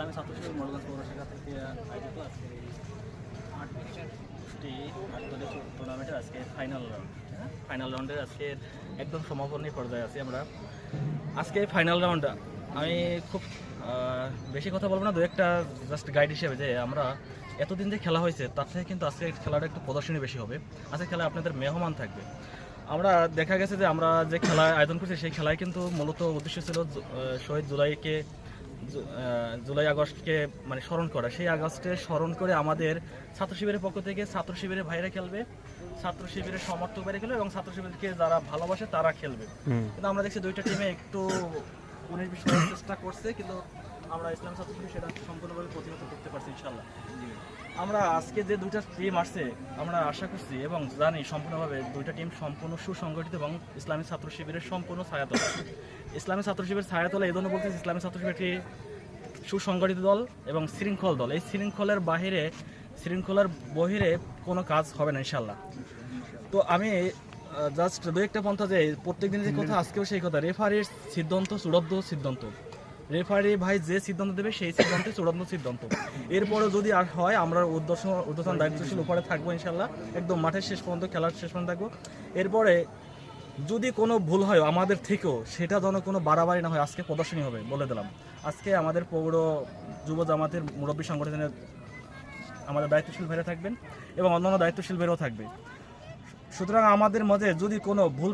ইসলামী ছাত্রশিবির থেকে আজকে টুর্নামেন্টের আজকে ফাইনাল রাউন্ড ফাইনাল রাউন্ডের আজকে একদম সমাপনী পর্যায়ে আছি আমরা। আজকে ফাইনাল রাউন্ড আমি খুব বেশি কথা বলব না, দু একটা জাস্ট গাইড হিসেবে যে আমরা এতদিন যে খেলা হয়েছে, তার থেকে কিন্তু আজকে খেলাটা একটু প্রদর্শনী বেশি হবে। আজকে খেলায় আপনাদের মেহমান থাকবে। আমরা দেখা গেছে যে আমরা যে খেলা আয়োজন করছি, সেই খেলায় কিন্তু মূলত উদ্দেশ্য ছিল শহীদ জুলাইকে জুলাই আগস্টকে মানে স্মরণ করা। সেই আগস্টে স্মরণ করে আমাদের ছাত্র শিবিরের পক্ষ থেকে ছাত্র শিবিরের ভাইরা খেলবে ছাত্র শিবিরের সমর্থক বাইরে খেলবে এবং ছাত্র শিবিরকে যারা ভালোবাসে তারা খেলবে। কিন্তু আমরা দেখছি দুইটা টিমে একটু উনিশ বিশ চেষ্টা করছে কিন্তু আমরা ইসলাম ছাত্র শিবির সেটা সম্পূর্ণভাবে প্রতিহত করতে পারছি ইনশাল্লাহ আমরা আজকে যে দুইটা টিম আসছে, আমরা আশা করছি এবং জানি সম্পূর্ণভাবে দুইটা টিম সম্পূর্ণ সুসংগঠিত এবং ইসলামী ছাত্র শিবিরের সম্পূর্ণ ছায়াতলা। ইসলামী ছাত্র শিবির ছায়াতলা এই জন্য বলতেছি ইসলামী ছাত্র শিবির একটি সুসংগঠিত দল এবং শৃঙ্খল দল। এই শৃঙ্খলের বাহিরে, শৃঙ্খলার বহিরে কোনো কাজ হবে না ইনশাল্লাহ তো আমি জাস্ট দু একটা পন্থা যে প্রত্যেক প্রত্যেকদিন যে কথা, আজকেও সেই কথা। রেফারির সিদ্ধান্ত চূড়ান্ত সিদ্ধান্ত। রেফারি ভাই যে সিদ্ধান্ত দেবে, সেই সিদ্ধান্তে চূড়ান্ত সিদ্ধান্ত। এরপরে যদি আর হয়, আমরা উদ্দেশ্য উদ্বোধন দায়িত্বশীল উপরে থাকব ইনশাল্লাহ একদম মাঠের শেষ পর্যন্ত, খেলার শেষ পর্যন্ত থাকব। এরপরে যদি কোনো ভুল হয় আমাদের থেকেও, সেটা যেন কোনো বাড়াবাড়ি না হয়, আজকে প্রদর্শনী হবে বলে দিলাম। আজকে আমাদের পৌর যুব জামাতের মুরব্বী সংগঠনের আমাদের দায়িত্বশীল ভাইরা থাকবেন এবং অন্যান্য দায়িত্বশীল ভাইরাও থাকবে। সুতরাং আমাদের মধ্যে যদি কোনো ভুল